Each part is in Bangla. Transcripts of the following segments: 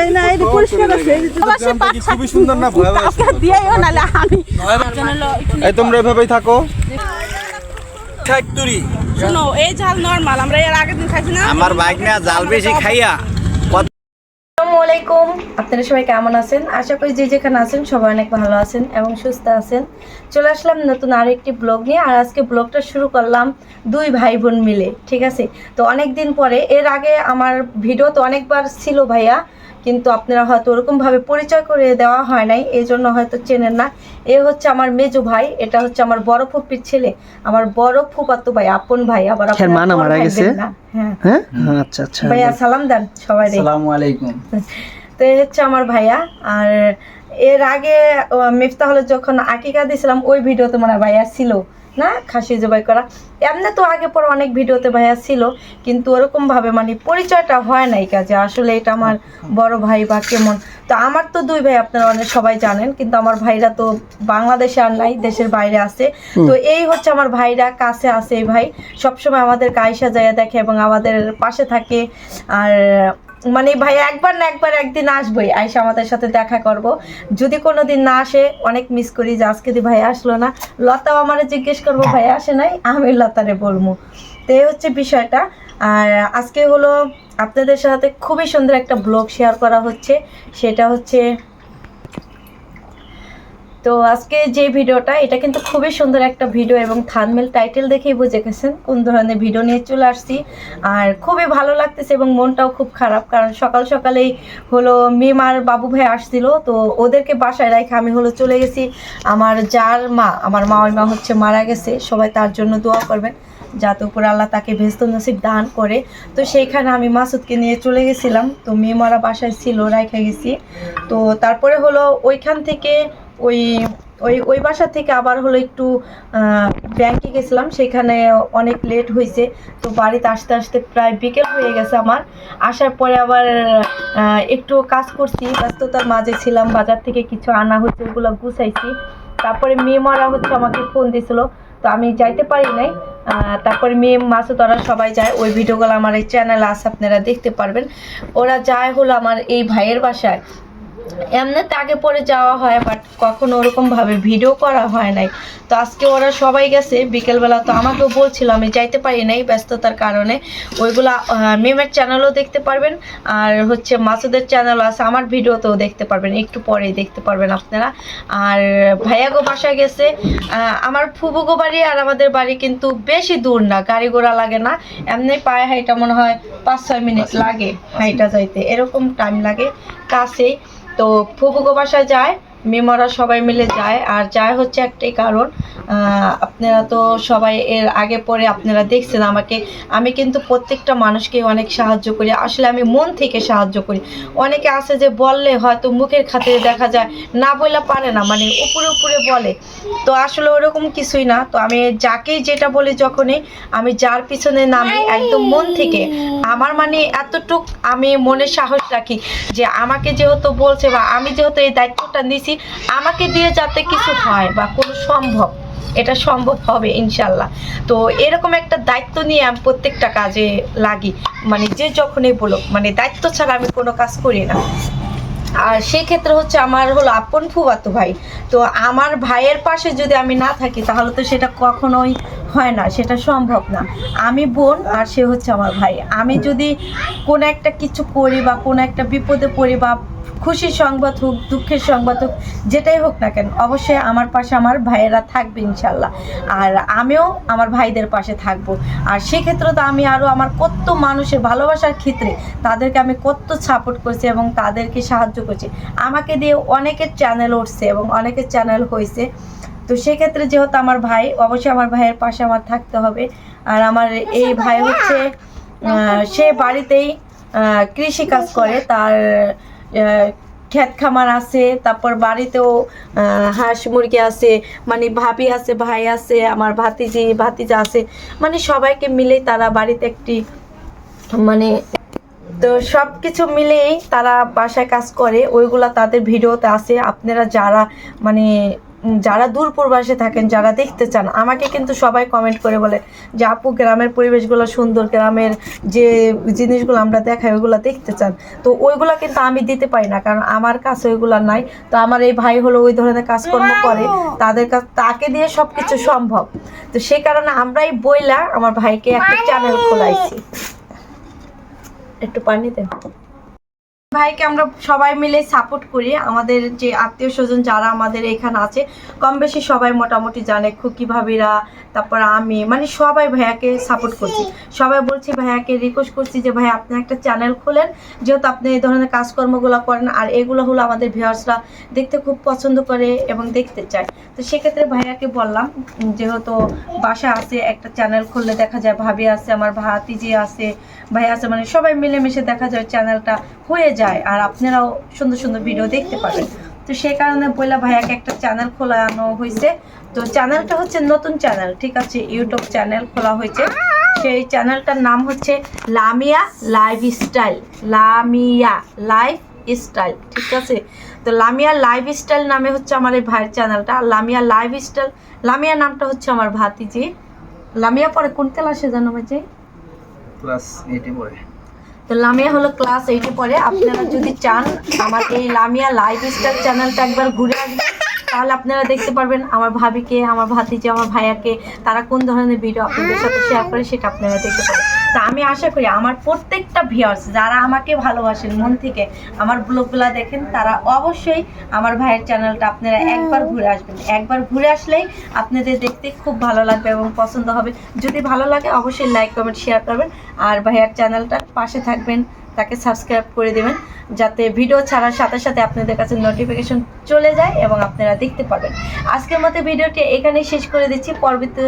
এই না এটা পরিষ্কার আছে এই যে- গ্রামটা খুবই সুন্দর না দিয়েও নালে আমি। এই তোমরা এভাবেই থাকো। ফ্যাক্টরি শোনো এই ঝাল নরমাল আমরা এর আগের দিন খাইছি না। আমার বাইক না জাল বেশি খাইয়া। আপনারা সবাই কেমন আছেন? আশা করি যে যেখানে আছেন সবাই অনেক ভালো আছেন এবং সুস্থ আছেন। চলে আসলাম নতুন আরও একটি ব্লগ নিয়ে। আর আজকে ব্লগটা শুরু করলাম দুই ভাই বোন মিলে ঠিক আছে? তো অনেক দিন পরে এর আগে আমার ভিডিও তো অনেকবার ছিল ভাইয়া কিন্তু আপনারা হয়তো ওরকমভাবে পরিচয় করে দেওয়া হয় নাই এই জন্য হয়তো চেনেন না। এ হচ্ছে আমার মেজো ভাই এটা হচ্ছে আমার বড় ফুপির ছেলে। আমার বড় ফুপাতো ভাই আপন ভাই আবার খের আপনারা। হ্যাঁ। হ্যাঁ? আচ্ছা আচ্ছা। ভাইয়া সালাম দেন সবাই আসসালামু আলাইকুম। তো হচ্ছে আমার ভাইয়া। আর এর আগে আহ, মিফতাহলে যখন আকিকা দিয়েছিলাম ওই ভিডিওতে মানে ভাইয়া ছিল না? খাসি জবাই করা। এমনি তো আগে পর অনেক ভিডিওতে ভাইয়া ছিল কিন্তু ওরকম ভাবে মানে পরিচয়টা হয় নাই কাজে আসলে এটা আমার বড় ভাই বা কেমন। তো আমার তো দুই ভাই আপনারা অনেক সবাই জানেন কিন্তু আমার ভাইরা তো বাংলাদেশে আর নাই দেশের বাইরে আছে। তো এই হচ্ছে আমার ভাইরা কাছে আছে এই ভাই। সবসময় আমাদের কায়সা যায় দেখে এবং আমাদের পাশে থাকে। আর মানে ভাই, একবার না একবার একদিন আসবোই। আইসা আমাদের সাথে দেখা করব। যদি কোনো দিন না আসে, অনেক মিস করি যে আজকে দি ভাই আসলো না। লতাও আমারে জিজ্ঞেস করব, ভাই, আসে নাই? আমি লতারে বলব। তো এই হচ্ছে বিষয়টা। আর আজকে হলো আপনাদের সাথে খুবই সুন্দর একটা ব্লগ শেয়ার করা হচ্ছে। সেটা হচ্ছে তো আজকে যে ভিডিওটা, এটা কিন্তু খুবই সুন্দর একটা ভিডিও এবং থানমেল টাইটেল দেখেই বুঝে গেছেন কোন ধরনের ভিডিও নিয়ে চলে আসছি। আর খুবই ভালো লাগতেছে এবং মনটাও খুব খারাপ কারণ সকাল সকালেই হলো মেম আর বাবু ভাই আসছিল, তো ওদেরকে বাসায় রেখে আমি হলো চলে গেছি। আমার যার মা, আমার মা ওই মা হচ্ছে মারা গেছে, সবাই তার জন্য দোয়া করবেন যাতে উপর আল্লাহ তাকে ভেস্ত নসিব দান করে। তো সেইখানে আমি মাসুদকে নিয়ে চলে গেছিলাম, তো মেয়ে মারা বাসায় ছিল রাইখা গেছি। তো তারপরে হলো ওইখান থেকে ওই ওই ওই বাসা থেকে আবার হলো একটু ব্যাংকে গেছিলাম, সেখানে অনেক লেট হয়েছে তো বাড়িতে আসতে আসতে প্রায় বিকেল হয়ে গেছে আমার। আসার পরে আবার একটু কাজ করছি, ব্যস্ততার মাঝে ছিলাম, বাজার থেকে কিছু আনা হচ্ছে ওগুলো গুছাইছি। তারপরে মেয়ে মারা হচ্ছে, আমাকে ফোন দিছিল। তো আমি যাইতে পারি নাই। তারপরে মেয়ে মাসুদ, ওরা সবাই যায়। ওই ভিডিওগুলো আমার এই চ্যানেল আছে, আপনারা দেখতে পারবেন। ওরা যায় হলো আমার এই ভাইয়ের বাসায়। এমনিতে আগে পরে যাওয়া হয় বাট কখনো ওরকম ভাবে ভিডিও করা হয় নাই। তো আজকে ওরা সবাই গেছে বিকেলবেলা তো আমাকেও বলছিল আমি যাইতে পারি নাই ব্যস্ততার কারণে। ওইগুলা মেমের চ্যানেলও দেখতে পারবেন আর হচ্ছে মাসুদের চ্যানেল আছে আমার ভিডিওতেও দেখতে পারবেন একটু পরেই দেখতে পারবেন আপনারা। আর ভাইয়াগো বাসায় গেছে আমার ফুবুগো বাড়ি আর আমাদের বাড়ি কিন্তু বেশি দূর না গাড়ি ঘোড়া লাগে না এমনি পায়ে হাইটা মনে হয় পাঁচ ছয় মিনিট লাগে হাইটা যাইতে এরকম টাইম লাগে কাছেই। তো ফুফুকো বাসায় যায় মেমরা সবাই মিলে যায়। আর যায় হচ্ছে একটাই কারণ আপনারা তো সবাই এর আগে পরে আপনারা দেখছেন আমাকে। আমি কিন্তু প্রত্যেকটা মানুষকে অনেক সাহায্য করি। আসলে আমি মন থেকে সাহায্য করি। অনেকে আছে যে বললে হয়তো মুখের খাতিরে দেখা যায়, না বললে পারে না মানে উপরে উপরে বলে। তো আসলে ওরকম কিছুই না। তো আমি যাকেই যেটা বলি যখনই, আমি যার পিছনে নামি একদম মন থেকে। আমার মানে এতটুক আমি মনে সাহস রাখি যে আমাকে যেহেতু বলছে বা আমি যেহেতু এই দায়িত্বটা নিছি আমাকে দিয়ে যাতে কিছু হয় বা কোনো সম্ভব, এটা সম্ভব হবে ইনশাল্লাহ। তো এরকম একটা দায়িত্ব নিয়ে আমি প্রত্যেকটা কাজে লাগি। মানে যে যখনই বলো মানে দায়িত্ব ছাড়া আমি কোনো কাজ করি না। আর সেক্ষেত্রে হচ্ছে আমার হলো আপন ফুবাতো ভাই। তো আমার ভাইয়ের পাশে যদি আমি না থাকি, তাহলে তো সেটা কখনোই হয় না, সেটা সম্ভব না। আমি বোন আর সে হচ্ছে আমার ভাই। আমি যদি কোনো একটা কিছু করি বা কোনো একটা বিপদে পড়ি বা খুশির সংবাদ হোক দুঃখের সংবাদ হোক যেটাই হোক না কেন অবশ্যই আমার পাশে আমার ভাইয়েরা থাকবে ইনশাল্লাহ। আর আমিও আমার ভাইদের পাশে থাকব। আর সেক্ষেত্রে তো আমি আরও আমার কত মানুষের ভালোবাসার ক্ষেত্রে তাদেরকে আমি কত সাপোর্ট করছি এবং তাদেরকে সাহায্য করছি। আমাকে দিয়ে অনেকের চ্যানেল উঠছে এবং অনেকের চ্যানেল হয়েছে তো সেক্ষেত্রে যেহেতু আমার ভাই অবশ্যই আমার ভাইয়ের পাশে আমার থাকতে হবে। আর আমার এই ভাই হচ্ছে সে বাড়িতেই আহ, কৃষি কাজ করে। তার ক্ষেত খামার আছে, তারপর বাড়িতেও হাঁস মুরগি আছে মানে ভাবি আছে, ভাই আছে, আমার ভাতিজি, ভাতিজা আছে মানে সবাইকে মিলে তারা বাড়িতে একটি মানে তো সব কিছু মিলেই তারা বাসায় কাজ করে, ওইগুলা তাদের ভিডিওতে আছে, আপনারা যারা মানে যারা দূর প্রবাসে থাকেন যারা দেখতে চান আমাকে কিন্তু সবাই কমেন্ট করে বলে যে আপু গ্রামের পরিবেশগুলো সুন্দর গ্রামের যে জিনিসগুলো আমরা দেখাই ওইগুলো দেখতে চান। তো ওইগুলো কিন্তু আমি দিতে পারি না কারণ আমার কাছে ওইগুলো নাই। তো আমার এই ভাই হলো ওই ধরনের কাজকর্ম করে তাদের কাছ তাকে দিয়ে সব কিছু সম্ভব। তো সেই কারণে আমরাই বইলা আমার ভাইকে একটা চ্যানেল খোলাইছি। একটু পানি দেন। ভাইকে আমরা সবাই মিলে সাপোর্ট করি। আমাদের যে আত্মীয় স্বজন যারা আমাদের এখানে আছে, কম বেশি সবাই মোটামুটি জানে খুকি ভাবিরা, তারপর আমি মানে সবাই ভাইয়াকে সাপোর্ট করছি। সবাই বলছি, ভাইয়াকে রিকোয়েস্ট করছি যে ভাই আপনি একটা চ্যানেল খোলেন। যেহেতু আপনি এই ধরনের কাজকর্মগুলো করেন, আর এগুলো হলো আমাদের ভিউয়ার্সরা দেখতে খুব পছন্দ করে এবং দেখতে চায়। তো সেক্ষেত্রে ভাইয়াকে বললাম, যেহেতু বাসা আছে, একটা চ্যানেল খুললে দেখা যায় ভাবি আছে, আমার ভাতিজি আছে, ভাই আছে মানে সবাই মিলেমিশে দেখা যায় চ্যানেলটা হয়ে যায়। আর আপনারাও সুন্দর সুন্দর ভিডিও দেখতে পাবেন। তো সেই কারণে বইলা ভাইয়াকে একটা চ্যানেল খোলানো হয়েছে তো চ্যানেলটা হচ্ছে নতুন চ্যানেল ঠিক আছে? ইউটিউব চ্যানেল খোলা হয়েছে সেই চ্যানেলটার নাম হচ্ছে Lamia life style Lamia life style ঠিক আছে? তো লামিয়া লাইফ স্টাইল নামে হচ্ছে আমার এই ভাইয়ের চ্যানেলটা লামিয়া লাইফ স্টাইল লামিয়া নামটা হচ্ছে আমার ভাতিজি। লামিয়া পরে কোন ক্লাসে জানো ভাইজি? ক্লাস এইটে তো লামিয়া হলো ক্লাস এইটে পরে আপনারা যদি চান আমার এই লামিয়া লাইফ স্টাইল চ্যানেলটা একবার ঘুরে আসবেন, তাহলে আপনারা দেখতে পারবেন আমার ভাবিকে, আমার ভাতিজি, আমার ভাইয়াকে, তারা কোন ধরনের ভিডিও আপনাদের সাথে শেয়ার করে সেটা আপনারা দেখতে পারেন তা আমি আশা করি আমার প্রত্যেকটা ভিউয়ার্স যারা আমাকে ভালোবাসেন মন থেকে আমার ব্লগগুলো দেখেন তারা অবশ্যই আমার ভাইয়ের চ্যানেলটা আপনারা একবার ঘুরে আসবেন। একবার ঘুরে আসলেই আপনাদের দেখতে খুব ভালো লাগবে এবং পছন্দ হবে। যদি ভালো লাগে অবশ্যই লাইক কমেন্ট শেয়ার করবেন। আর ভাইয়ার চ্যানেলটার পাশে থাকবেন তাকে সাবস্ক্রাইব করে দেবেন যাতে ভিডিও ছাড়ার সাথে সাথে আপনাদের কাছে নোটিফিকেশন চলে যায় এবং আপনারা দেখতে পারবেন। আজকের মতো ভিডিওটি এখানেই শেষ করে দিচ্ছি। পরবর্তী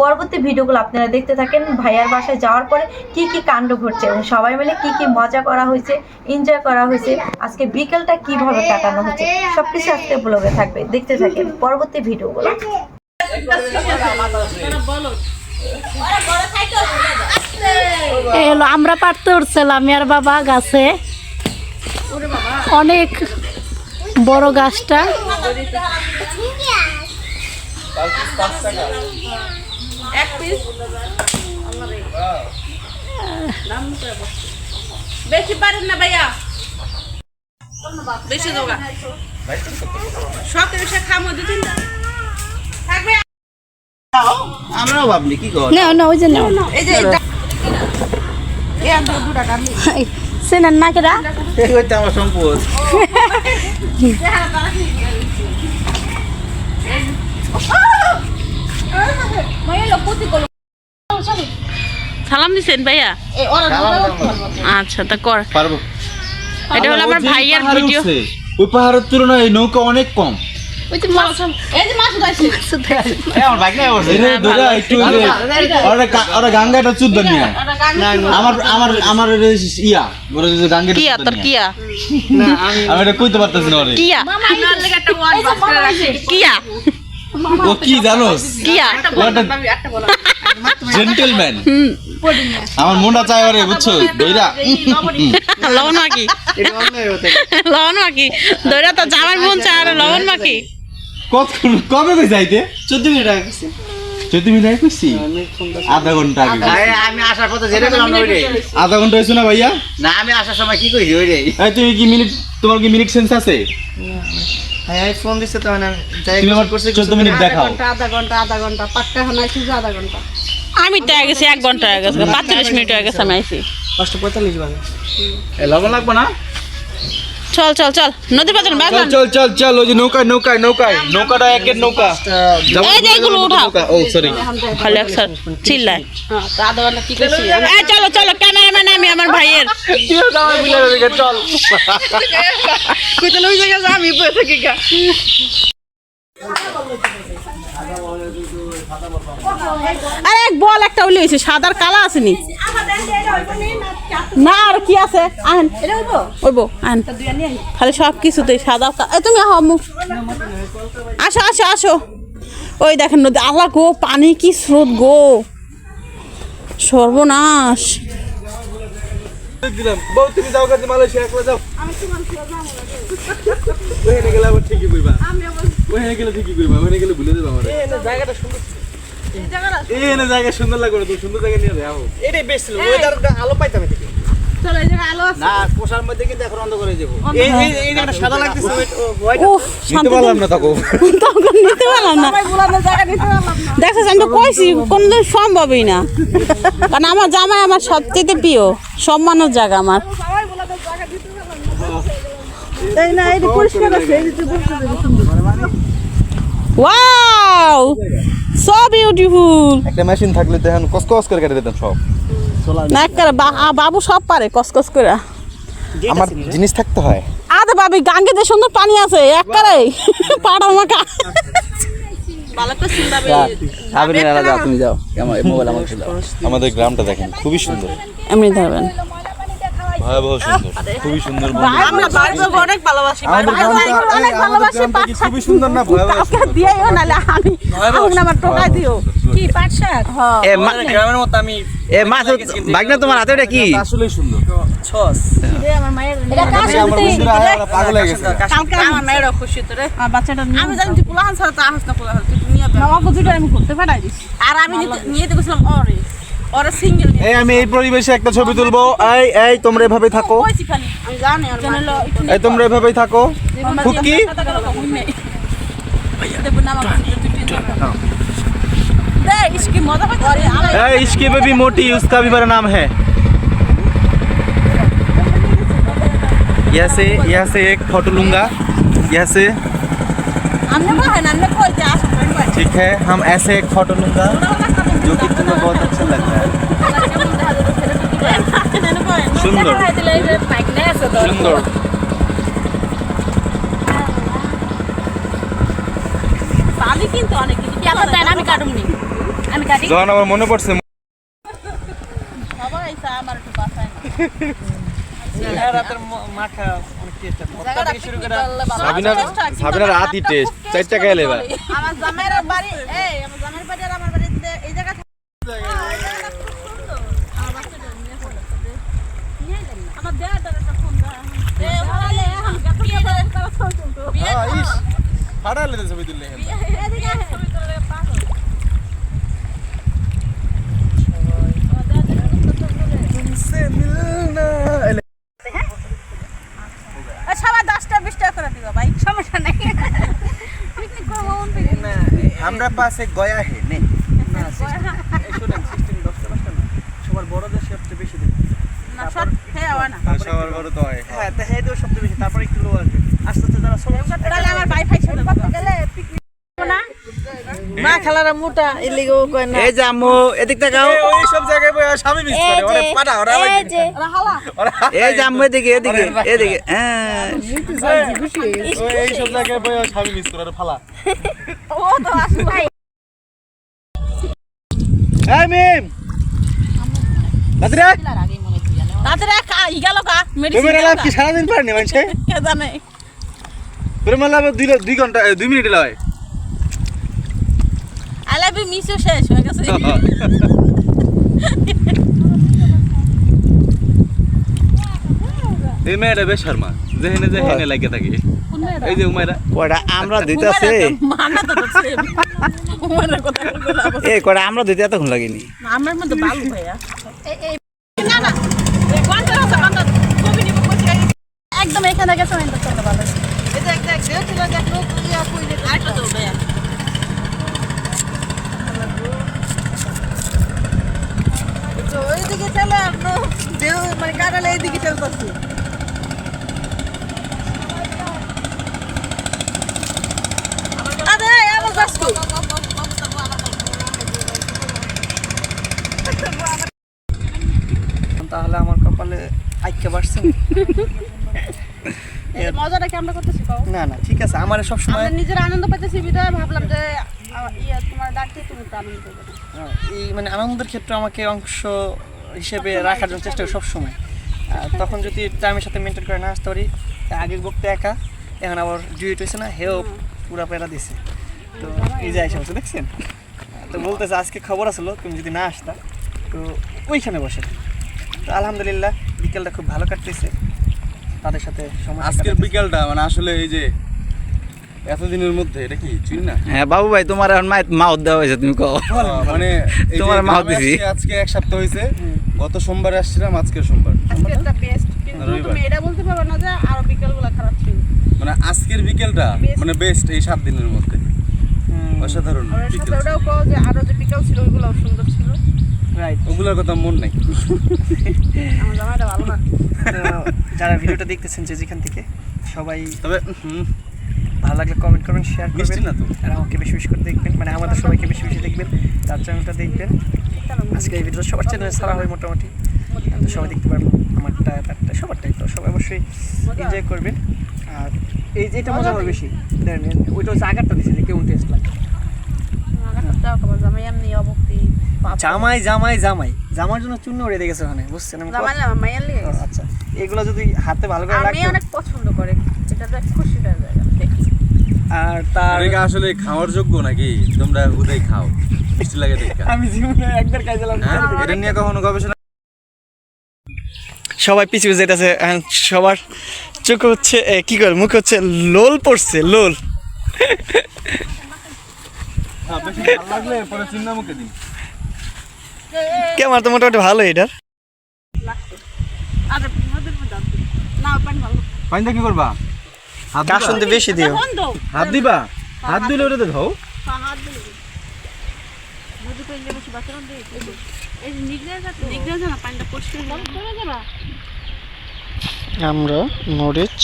পরবর্তী ভিডিওগুলো আপনারা দেখতে থাকেন। ভাইয়ার বাসায় যাওয়ার পরে কি কি কাণ্ড ঘটছে এবং সবাই মিলে কি কি মজা করা হয়েছে এনজয় করা হয়েছে, আজকে বিকেলটা কীভাবে কাটানো হচ্ছে সব কিছু আজকে ব্লগে থাকবে। দেখতে থাকেন পরবর্তী ভিডিওগুলো। এই হলো, আমরা পারতে উঠছিলাম আর বাবা গাছে। অনেক বড় গাছটা। এক পিস বেশি পারেন না ভাইয়া। বেশি দোকা সব এসে খামো দু তিনটা। থাকবে? আমরাও ভাবলি কি কর? না না ওই যে নাও। এই যে চেনেন না কেরা আমার সম্পদ। সালাম দিছেন ভাইয়া? আচ্ছা তা কর। পারব। এটা হলো আমার ভাইয়ার ভিডিও ওই পাহাড়ের তুলনায় নৌকা অনেক কম। আমার আমার ইয়া কিয়া তোর কিয়া? আমি এটা কইতে পারতেছি না কিয়া? ও কি জানোস? ও আমার মনটা চাই ওরে বুঝছ? দইরা। লবণ মাকি লবণ মাকি দইরা তো জামার মন চায় আর লবণ মাকি কত কবে কই যাইতে চোদ্দ মিনিট আগে চোদ্দ মিনিট আগে কইছি? আধা ঘণ্টা আগে আমি আসার কথা জেনে গেলাম না ওইটাই। আধা ঘণ্টা হয়েছে না ভাইয়া? না আমি আসার সময় কি কইছি ওইটাই। এই তুমি কি মিনিট তোমার কি মিনিট সেন্স আছে? হ্যাঁ ফোন দিছে তো মানে যাই তুমি আমার চোদ্দ মিনিট দেখাও। আধা ঘণ্টা আধা ঘণ্টা পাক্কা আইসি যে আধা ঘণ্টা। আমি তো আগে গেছি এক ঘণ্টা আগে গেছে পাঁচচল্লিশ মিনিট আগে গেছে আমি আইছি। পাঁচটা পঁয়তাল্লিশ বাজে। এ লবণ লাগবে না? চল চল চল। নদী বাজার চল চল চল চল ওই যে নৌকায় নৌকায় নৌকায়। নৌকাটা একের নৌকা। এই যে এগুলো উঠাও। ও সরি খালি একসাথ চিল্লায়। হ্যাঁ এই চলো চলো ক্যামেরাম্যান আমি আমার ভাইয়ের। চল কইতে লই জায়গা আমি বসে থাকি গা আরে এক বল একটা উলি হয়েছে সাদার কালা আসেনি। না আর কি আছে? আহেন। ওইব আহেন। খালি সব কিছুতেই সাদা তুমি আসো আসো আসো। ওই দেখেন নদী। আল্লাহ গো পানি কি স্রোত গো। সর্বনাশ। দিলাম বউ তুমি যাও কাজে মালয়েশিয়া একলা যাও। ওখানে গেলে আবার ঠিকই কইবা। ওখানে গেলে ঠিকই কইবা ওখানে গেলে ভুলে দেবা আমার। জায়গাটা সুন্দর এই এনে জায়গা সুন্দর লাগবে না, সুন্দর জায়গা নিয়ে যাও। এটাই বেস্ট ওয়েদারটা আলো পাইতাম এদিকে। চলো এই জায়গায় আলো আছে? না কোষার মধ্যে কিন্তু এখন অন্ধ করে যাব। এই এই- এই জায়গাটা সাদা লাগতেছে হোয়াইট উফ নিতে পারলাম না তখন তখন নিতে পারলাম না। দেখছিস আমি তো কইছি কোনদিন সম্ভবই না। কারণ আমার জামাই আমার সবচেয়ে প্রিয় সম্মানের জায়গা আমার। ওয়াও সো বিউটিফুল একটা মেশিন থাকলে দেখেন কসকস করে কেটে দিতাম সব। না আ, বাবু সব পারে কসকস করে। আমার জিনিস থাকতে হয়। আদে বাবি গাঙ্গে যে সুন্দর পানি আছে একবারে। পাড়া মাকা। আমাদের গ্রামটা দেখেন খুবই সুন্দর। এমনি ধরবেন। ভয়াবহ সুন্দর। খুবই সুন্দর আমরা বাড়িতে অনেক ভালোবাসি অনেক ভালোবাসি আমাদের গ্রামটা কি খুবই সুন্দর না ভয়াবহ কাউকে দিয়েও আমি আমি আমার টোকাই দিও। কি পাট শাক এ গ্রামের মতো আমি এ মাছ বাগনা তোমার হাতে এটা কি? আসলেই সুন্দর। ছস। আমার মায়ের আমার বন্ধুরা পাগল হয়ে গেছে। কালকে আমার মেয়েরও খুশি তো রে। বাচ্চাটা আমি জানি তুই পোলাহান ছাড়া তো আহস না পোলাহান তুই নিয়ে আমাকে দুটো আমি ঘুরতে পাঠাই দিছি আর আমি নিয়ে অরে। ওরা সিঙ্গেল নিয়ে এই আমি এই পরিবেশে একটা ছবি তুলবো এই এই তোমরা এভাবে থাকো কইছি খালি আমি জানি আর জানি লো একটু এই তোমরা এভাবেই থাকো ফুটকি दे इसकी मजा मत अरे ए, इसकी बेबी मोटी उसका भी मेरा नाम है यहाँ से यहाँ से एक फोटो लूंगा यहाँ से हमने कहा है ना हमने कोई जा ठीक है हम ऐसे एक फोटो लूंगा जो कि तुम्हें बहुत अच्छा लग रहा है সুন্দর সুন্দর পালি কিন্তু অনেক কিছু আমি কাটুমনি আমি কাটি যখন আমার মনে পড়ছে সবাই আইসা আমার একটু বাসায় রাতের মাখা সাবিনার সাবিনার রাতই টেস্ট চারটা খেলে এবার আমার জামাইয়ের বাড়ি এই আমার জামাইয়ের বাড়ি আর আমার বাড়ি এই জায়গা আমার দেয়াটা একটা ফোন দাও এ ওখানে আমি গাতো দিয়ে দাও ছবি তুলতো বিয়ে ফাড়ালে ছবি তুললে এদিকে ছবি তুললে আমরা পাশে গয়া হে নে না শুনেন সিস্টেম দশটা দশটা না? সবার বড়দের সবচেয়ে বেশি দেবে। না সব খেয়ে আওয়া সবার বড় তো হয় হ্যাঁ। তা হ্যাঁ সবচেয়ে বেশি তারপরে একটু লো আসবে আস্তে আস্তে তারা আমার মা খালারা মোটা কয় না। এই যে আম্মু এদিক তাকাও। ওই সব জায়গায় স্বামী মিস করে ওরে পাটা ওরা এই যে। এই যে আম্মু এদিকে এদিকে এদিকে হ্যাঁ। এই সব জায়গায় বই স্বামী মিস করে ওরে ফালা। ও তো আসবে ভাই। এই মিম! দাদরা তাদের ই গেল কা তুমি মেডিসিন এলাম কি সারাদিন পারেনি মানুষে? কে জানে? তুমি এলাম দুই দুই ঘণ্টা দুই মিনিট লয়। I love you miss you শেষ হয়ে গেছে এই মেয়েটা বেশ শর্মা যেখানে যেখানে লাগে থাকে এই যে উমাইরা কয়টা আমরা দিতে আছে মানা তো তো উমারের কথা বললাম এই কয়টা আমরা দিতে এতক্ষণ লাগেনি আমার মধ্যে ভালো ভাইয়া না না একদম এখানে গেছে ভালো এটা একটা দেও ছিল এক লোক ইয়া কইলে আরেকটা তো ওইদিকে চলে মানে কাটালে এইদিকে চলতেছে বাসকু তাহলে আমার কপালে আইকে বাড়ছে মজাটা কি আমরা করতেছি না না ঠিক আছে আমার সব সময় নিজের আনন্দ পাইতেছি বিদায় ভাবলাম যে ইয়া তোমার ডাকতে তুমি এই মানে আনন্দের ক্ষেত্রে আমাকে অংশ হিসেবে রাখার জন্য চেষ্টা করি সবসময়। তখন যদি টাইমের সাথে মেনটেন করে না আসতে পারি তা আগের বক্তে একা এখন আবার জুইট হয়েছে না হেও পুরা পেরা দিছে। তো এই যে আইসা বসে দেখছেন? তো বলতেছে আজকে খবর আসলো তুমি যদি না আসতা তো ওইখানে বসে। তো আলহামদুলিল্লাহ বিকেলটা খুব ভালো কাটতেছে। তাদের সাথে সময় আজকের বিকেলটা মানে আসলে এই যে এতদিনের মধ্যে এটা কি চিন না? হ্যাঁ বাবু ভাই তোমার এখন মায়ের মাউথ দেওয়া হয়েছে তুমি কও। মানে তোমার মাও গ্রামে দিছি। আজকে এক সপ্তাহ হয়েছে গত সোমবারে আসছিলাম আজকে সোমবার। আজকে একটা বেস্ট কিন্তু তুমি এটা বলতে পারবে না যে আরও বিকেলগুলো খারাপ ছিল। মানে আজকের বিকেলটা মানে বেস্ট এই সাত দিনের মধ্যে। অসাধারণ বিকেল। ওটাও কও যে আরও যে বিকেল ছিল ওইগুলোও সুন্দর ছিল। রাইট ওগুলোর কথা মন নাই। আমার জামাইটা ভালো না। যারা ভিডিওটা দেখতেছেন যে যেখান থেকে সবাই তবে হুম, ভালো লাগলে কমেন্ট করবেন শেয়ার করবেন। না তো। আর আমাকে বেশি বেশি করে দেখবেন মানে আমাদের সবাইকে বেশি বেশি দেখবেন তার চ্যানেলটা দেখবেন। আজকে এই ভিডিও সবার চ্যানেলে ছাড়া হয় মোটামুটি। তো সবাই দেখতে পারব আমারটা তারটা সবারটাই তো সবাই অবশ্যই এনজয় করবেন। আর এই যে এটা মজা হবে বেশি। ওইটা হচ্ছে আগারটা দিচ্ছে যে কেমন টেস্ট লাগে। জামাই জামাই জামাই জামাই। জামার জন্য চূর্ণ উড়ে গেছে ওখানে বুঝছেন? আচ্ছা। এগুলো যদি হাতে ভালো করে আমি অনেক পছন্দ করে। এটাতে খুশি হয়ে যায়। দেখি আর তার আসলে খাওয়ার যোগ্য নাকি? তোমরা উদয় খাও। মিষ্টি লাগে দেখা। আমি জীবনে একবার খাইছিলাম। হ্যাঁ? এটা নিয়ে কখনো গবেষণা সবাই পিছু পিছু যেতেছে সবার চোখে হচ্ছে কি করে? মুখে হচ্ছে লোল পড়ছে লোল। বেশি ভালো লাগলে পরে চিন্তা মুখে দিন কেমন তো মোটামুটি ভালো। এটার পানি পানিটা কি করবা? হাত কাশ দিবা? শুনতে বেশি দিও? হাত দিবা? হাত দিলে ওটা তো খাও হাত দিলে নদী পেলে বেশি বাচ্চারা দিয়ে এই যে নিগড়ে যাচ্ছে নিগড়ে যায় না? পানিটা পরিষ্কার করে যাবা। আমরা মরিচ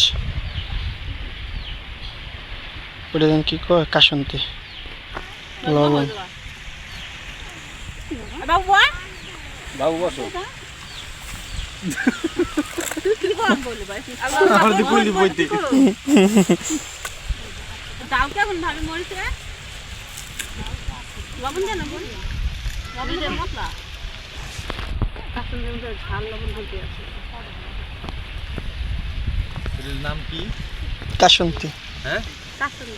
ওটা যেন কি কয়? কাশন্তি লবণ। বাবু বাবু বসো। নাম কি? কাশন্তি হ্যাঁ? কাসুন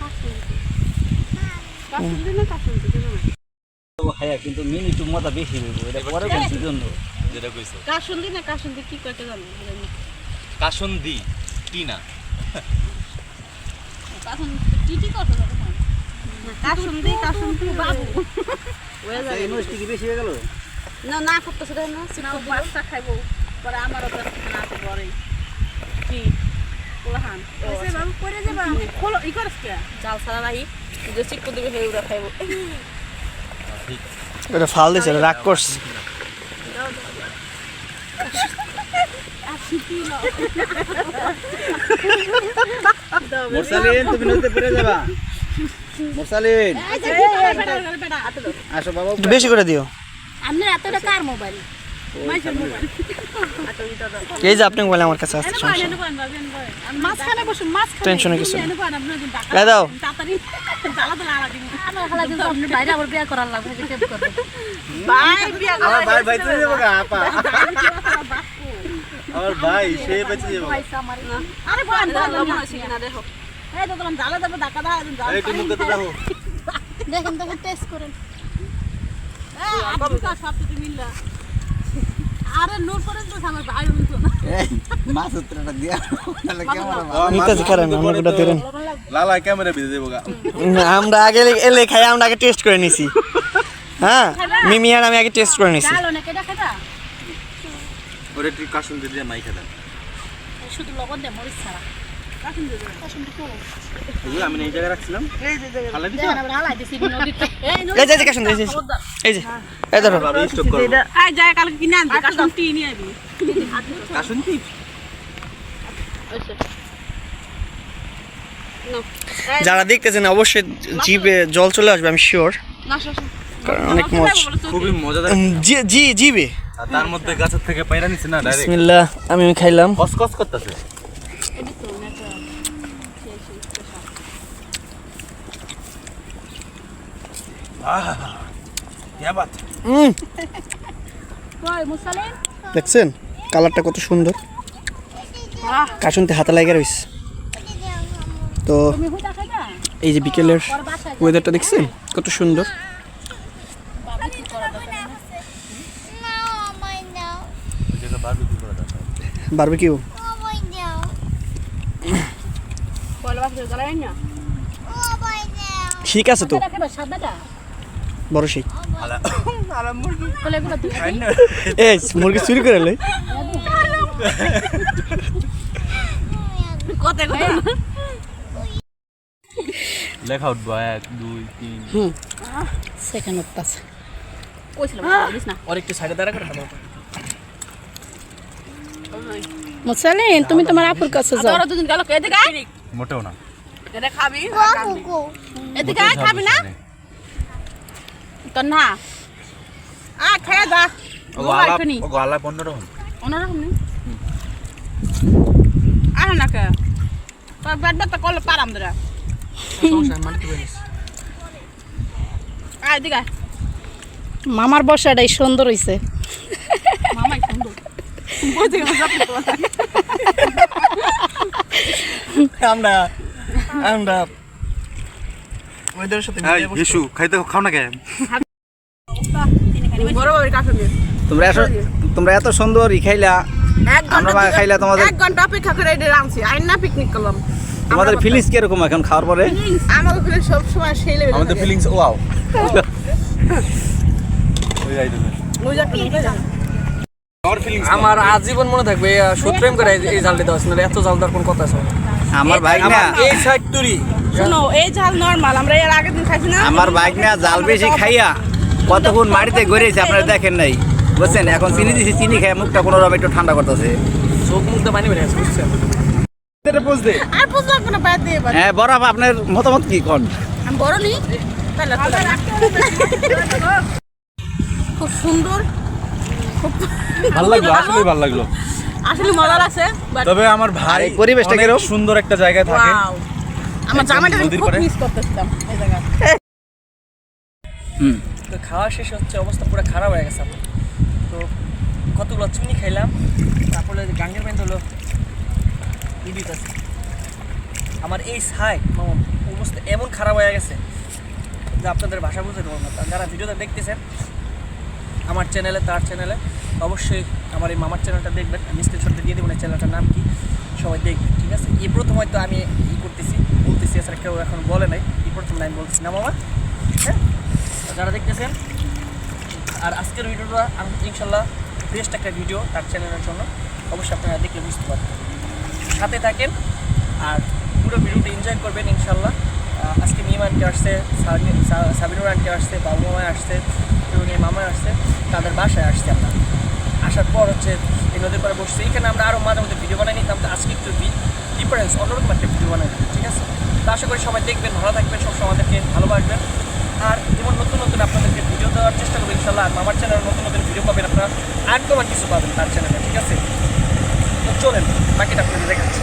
কাসুন কাসুন দিন না কাসুন দিন খাইয়া কিন্তু মিনি মিনিটু মজা বেশি হইব এটা পরে বলছি জন্য। যেটা কইছো। কাসুন দিন না কাসুন দিন কি করতে জানো। কাসন্দি টি না কাসুন টিটি করতে জানো কাসুন দিন কাসুন দিন বাবু। হয়ে কি বেশি হয়ে গেল? না না করতেছে না সিনা বাচ্চা খাইবো। পরে আমারও তো খানা আছে ঘরে কি? কোলাহান বাবু করে যাবা? খোলো ই করস কে? জাল সারা রাহি যে চিক্কু দিবে হে উড়া খাইবো। ওটা ফাল দিছে রাগ করছে মোরসালিন তুমি নদীতে পড়ে যাবা মোরসালিন আসো বাবা বেশি করে দিও আপনার এতটা কার মোবাইল এই যে আপনি বলে আমার কাছে আসছে সমস্যা মাঝখানে বসুন মাঝখানে। টেনশনে কিছু এই দাও। আমার আপনি বাইরে আবার বিয়া করার লাগবে যে কেপ করবে। ভাই বিয়া আমার ভাই বাইতে যাব গা আপা আমার ভাই সে বেঁচে যাব আরে বল লবণ আছে কিনা দেখো এই তো তোমার জ্বালা দেবো ধাক্কা দাও জ্বালা এই তুমি কত দেখো। দেখেন দেখেন টেস্ট করেন। আজকা সব কিছু মিললা। আমার আগে এলে খাই আমরা আগে টেস্ট করে নিছি। হ্যাঁ মিমি আর আমি আগে টেস্ট করে নিছি। ওরে তুই কাসন্দি দিয়ে মাই খেতে শুধু লবণ দে মরিচ ছাড়া। কাসুন দে কাসুন দে করো এই যে আমি এই জায়গায় রাখছিলাম খালা দিছো দেখেন আমরা হালাই দিছি নদীতে এই এই যে কাশন এই যে এই যে এই ধরো স্টক করো আই যায় কালকে কিনে আনবি কাসুন টি নিয়ে আবি কাসন্দি যারা দেখতেছেন অবশ্যই জিভে জল চলে আসবে আমি শিওর কারণ অনেক মজ খুবই মজাদার জি জিবে আর তার মধ্যে গাছের থেকে পায়রা নিছে না ডাইরেক্ট বিসমিল্লাহ আমি আমি খাইলাম কসকস করতেছে দেখছেন? কালারটা কত সুন্দর। কাশুনতে হাতে লাগে রয়েছে তো এই যে বিকেলের ওয়েদারটা দেখছেন? কত সুন্দর। বারবিকিউ। ঠিক আছে তো। রাখবে সাদাটা বড় বলে এই মুরগি চুরি করে লে। কত কত লেখা উঠবো এক দুই তিন। সেকেন্ড পাস কইছিলাম বলিস না। আর একটু সাইডে দাঁড়া করে খাব মুসালিন তুমি তোমার আপুর কাছে যাও। মোটেও না। খাবি। এদিকে খাবি না? তো না আ গলা অন্যরকম। নেই না? কে। তোর ব্যাট ব্যাট করলে পারাম আয় এদিকে মামার বসাটাই সুন্দর হইছে। মামাই সুন্দর। আমরা আমরা ওদের সাথে ইসু খাইতে খাও না কে? বড় বাড়ির কাছে নিয়ে তোমরা এত তোমরা এত সুন্দর ই খাইলা। আমরা ঘণ্টা তোমাদের- এক ঘণ্টা অপেক্ষা করে এটা রাঁধছি আইন না পিকনিক করলাম। তোমাদের ফিলিংস কীরকম এখন খাওয়ার পরে? আমাকে ফিরে সব সময় সেই লেভেলে আমাদের ফিলিংস ওয়াও ওই যাই দেবে ওই যে একটা জায়গা। আমার আজীবন মনে থাকবে সূত্রেম করে এই- এই জালটা দেওয়া ছিল এত জাল দেওয়ার কোন কথা আছে? আমার বাইক না। এই শোনো এই ঝাল নরমাল আমরা এর আগের দিন খাইছি না আমার বাইক না জাল বেশি খাইয়া কতক্ষণ মাটিতে গড়িয়েছে আপনারা দেখেন নাই। বুঝছেন? এখন চিনি দিছি চিনি খাই মুখটা কোনো রকম একটু ঠান্ডা করতেছে। চোখ মুখ পানি বেরিয়ে বুঝছেন? আর বুঝলাম কোনো বাদ দিয়ে হ্যাঁ বরাব আপনার মতামত কি কোন? আমি বড় নি। তাহলে তো- খুব সুন্দর। ভালো লাগল আসলে ভালো লাগল। আসলে মজা লাগছে তবে আমার ভাই পরিবেশটা কীরকম? সুন্দর একটা জায়গায় থাকে। আমার জামাইটা খুব মিস করতেছিলাম এই জায়গায়। হুম। তো খাওয়া শেষ হচ্ছে অবস্থা পুরো খারাপ হয়ে গেছে তো কতগুলো চিনি খাইলাম তারপরে গাঙ্গের প্যান্ট হলো ইডিট আছে আমার এই সাইড অবস্থা এমন খারাপ হয়ে গেছে যে আপনাদের ভাষা বুঝতে পারব না। যারা ভিডিওটা দেখতেছেন আমার চ্যানেলে তার চ্যানেলে অবশ্যই আমার এই মামার চ্যানেলটা দেখবেন। আমি স্ক্রিনশটটা দিয়ে দেবো না চ্যানেলটার নাম কি সবাই দেখবেন ঠিক আছে? এই প্রথম হয়তো আমি ই করতেছি। বলতেছি, এছাড়া কেউ এখন বলে নাই। এই প্রথম লাইন বলতেছি, না মামা? হ্যাঁ? যারা দেখতেছেন, আর আজকের ভিডিওটা আমি ইনশাল্লাহ বেস্ট একটা ভিডিও তার চ্যানেলের জন্য অবশ্যই আপনারা দেখলে বুঝতে পারবেন। সাথে থাকেন আর পুরো ভিডিওটা এনজয় করবেন ইনশাল্লাহ। আজকে মিম আন্টি আসছে সাবিনুর আন্টি আসছে, বাবু মামা আসছে এবং এই মামা আসছে, তাদের বাসায় আসছে আমরা। আসার পর হচ্ছে এই নদীর পাড়ে বসছে। এখানে আমরা আরও মাঝে মধ্যে ভিডিও বানাই নিতাম, তো আজকে একটু ডিফারেন্স অন্যরকম একটা ভিডিও বানাই ঠিক আছে? তো আশা করি সবাই দেখবেন, ভালো থাকবেন, সবসময় আমাদেরকে ভালোবাসবেন। আর যেমন নতুন নতুন আপনাদেরকে ভিডিও দেওয়ার চেষ্টা করব ইনশাল্লাহ আর আমার চ্যানেলে নতুন নতুন ভিডিও পাবেন আপনারা। আনকমন কিছু পাবেন তার চ্যানেলে ঠিক আছে? তো চলেন, বাকিটা আপনাদের দেখাচ্ছি।